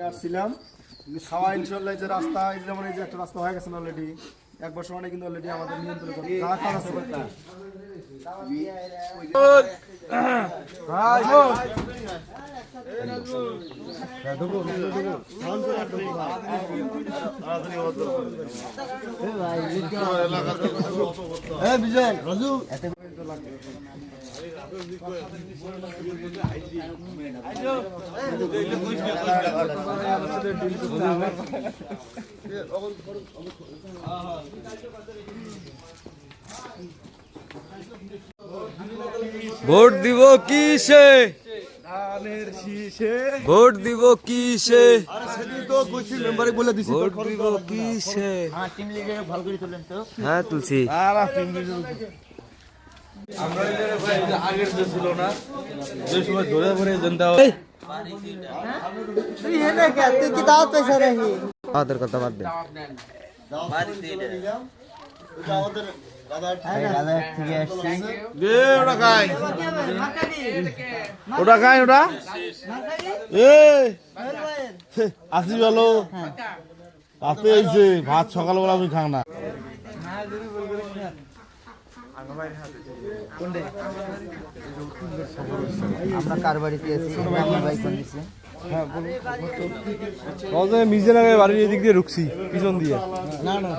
আসছিলাম খাওয়া ইনশাল্লাহ যে রাস্তা এই যেমন এই যে একটা রাস্তা হয়ে গেছে অলরেডি এক বছর মানে কিন্তু অলরেডি আমাদের নিয়ন্ত্রণ করে যা খাওয়া আছে করতে। ভাই, বোন। ভোট দিব কিসে? ধানের শীষে ভোট দিব কিসে? ভোট দিব কিসে? হ্যাঁ তুলছি। আগের যে ছিল না যে সময় ধরে ধরে জনতা আমাদের কথা বাদ দে ওটা খাই ওটা আসি ভালো। রাতে আইছে ভাত সকালবেলা আমি খাও না। আমরা কার বাড়িতে আছি? ভাই কোন দিছে? নিজে বাড়ির এদিক দিয়ে ঢুকছি পিছন দিয়ে। না না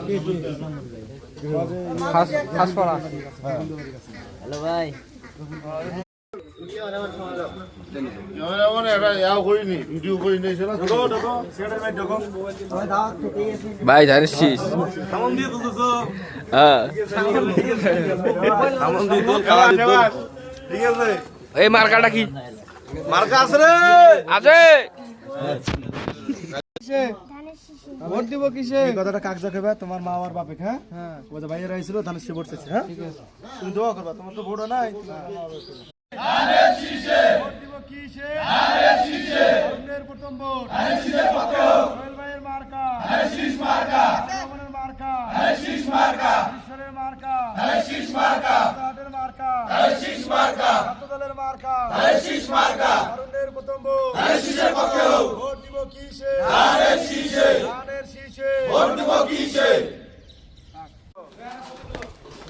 হ্যালো ভাই। ভাই জানিস হ্যাঁ। ঠিক এই মার্কাটা কি? মার্কা আছে। রে আছে ভোট দিব কিসে? কথাটা কাক যাবে তোমার মা আর বাপে হ্যাঁ? হ্যাঁ। ওই যে ভাইয়েরা আইছিল ধানের শীষে ভোট চাইছে হ্যাঁ? তুমি দোয়া করবা তোমার তো ভোটও নাই। ধানের শীষে। ভোট দিব কিসে? ধানের শীষে। অন্যের প্রথম ভোট। ধানের শীষে কত সোহেল ভাইয়ের মার্কা। ধানের শীষ মার্কা। রহমানের মার্কা। ধানের শীষ মার্কা। ঈশ্বরের মার্কা। ধানের শীষ মার্কা। তাদের মার্কা। ধানের শীষ মার্কা। ছাত্রদলের মার্কা। ধানের শীষ মার্কা। অরণ্যের প্রথম ভোট। ধানের শীষে কত ভোট দিব কিসে? ধানের শীষে। ধানের শীষে। ভোট দিব কিসে?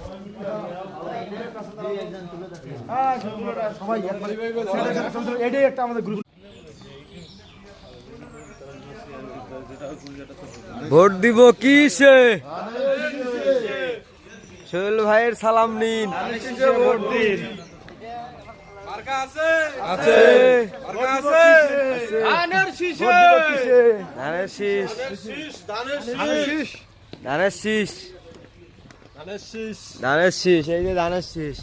একবারে এটাই একটা আমাদের গ্রুপ ভোট দিব কি সে? সোহেল ভাইয়ের সালাম নিন। ভোট দিন। ধানের শীষে। ধানের শীষ। ধানের শীষ। ধানের শীষ এই যে ধানের শীষ